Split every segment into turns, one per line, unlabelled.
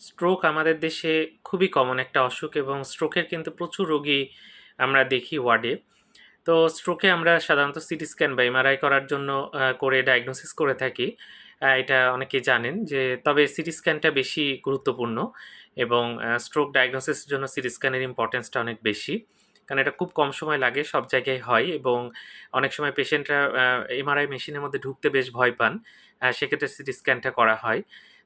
Stroke আমাদের দেশে খুবই কমন একটা অসুখ এবং স্ট্রোকের কিন্তু প্রচুর রোগী আমরা দেখি ওয়ার্ডে। তো স্ট্রোকে আমরা সাধারণত সিটি স্ক্যান বা এমআরআই করার জন্য করে ডায়াগনোসিস করে থাকি। এটা অনেকে জানেন যে তবে সিটি স্ক্যানটা বেশি গুরুত্বপূর্ণ এবং স্ট্রোক ডায়াগনোসিস এর জন্য সিটি স্ক্যানের ইম্পোর্টেন্সটা অনেক বেশি। কারণ এটা খুব কম সময় লাগে, সব জায়গায় হয় এবং অনেক সময় পেশেন্টরা এমআরআই মেশিনের মধ্যে ঢুকতে বেশ ভয় পান। সেক্ষেত্রে সিটি স্ক্যানটা করা হয়।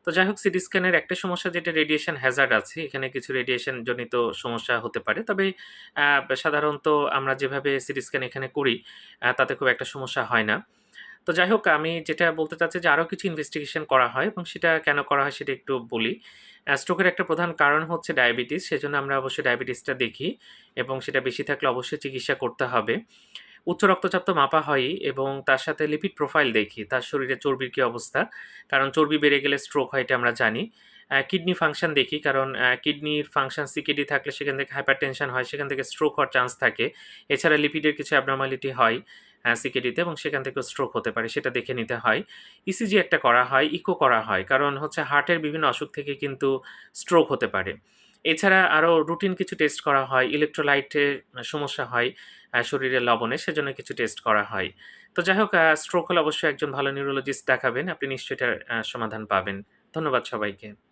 তো যাই হোক, সিটি স্ক্যানের একটা সমস্যা, যেটা রেডিয়েশন হ্যাজার্ড আছে। এখানে কিছু রেডিয়েশন জনিত সমস্যা হতে পারে। তবে সাধারণত আমরা যেভাবে সিটি স্ক্যান এখানে করি তাতে খুব একটা সমস্যা হয় না। তো যাই হোক, আমি যেটা বলতে চাচ্ছি যে আরও কিছু ইনভেস্টিগেশন করা হয় এবং সেটা কেন করা হয় সেটা একটু বলি। স্ট্রোকের একটা প্রধান কারণ হচ্ছে ডায়াবেটিস। সেজন্য আমরা অবশ্যই ডায়াবেটিসটা দেখি এবং সেটা বেশি থাকলে অবশ্যই চিকিৎসা করতে হবে। উচ্চ রক্তচাপ তো মাপা হয়ই এবং তার সাথে লিপিড প্রোফাইল দেখি। তার শরীরে চর্বির কি অবস্থা। কারণ চর্বি বেড়ে গেলে স্ট্রোক হয় এটা আমরা জানি। কিডনি ফাংশন দেখি কারণ কিডনির ফাংশন সিকেডি থাকলে সেখান থেকে হাইপারটেনশন হয়, সেখান থেকে স্ট্রোক হওয়ার চান্স থাকে। এছাড়া লিপিডের কিছু অ্যাবনরমালিটি হয় সিকেডিতে এবং সেখান থেকেও স্ট্রোক হতে পারে। সেটা দেখে নিতে হয়। ইসিজি একটা করা হয়, ইকো করা হয়। কারণ হচ্ছে হার্টের বিভিন্ন অসুখ থেকে কিন্তু স্ট্রোক হতে পারে। এছাড়া আরও রুটিন কিছু টেস্ট করা হয়। ইলেকট্রোলাইটের সমস্যা হয় শরীরে শরীরের লবণে, সেজন্য কিছু টেস্ট করা হয়। তো যাই হোক স্ট্রোক হলে অবশ্যই একজন ভালো নিউরোলজিস্ট দেখাবেন। আপনি নিশ্চয়ই এটার সমাধান পাবেন। ধন্যবাদ সবাইকে।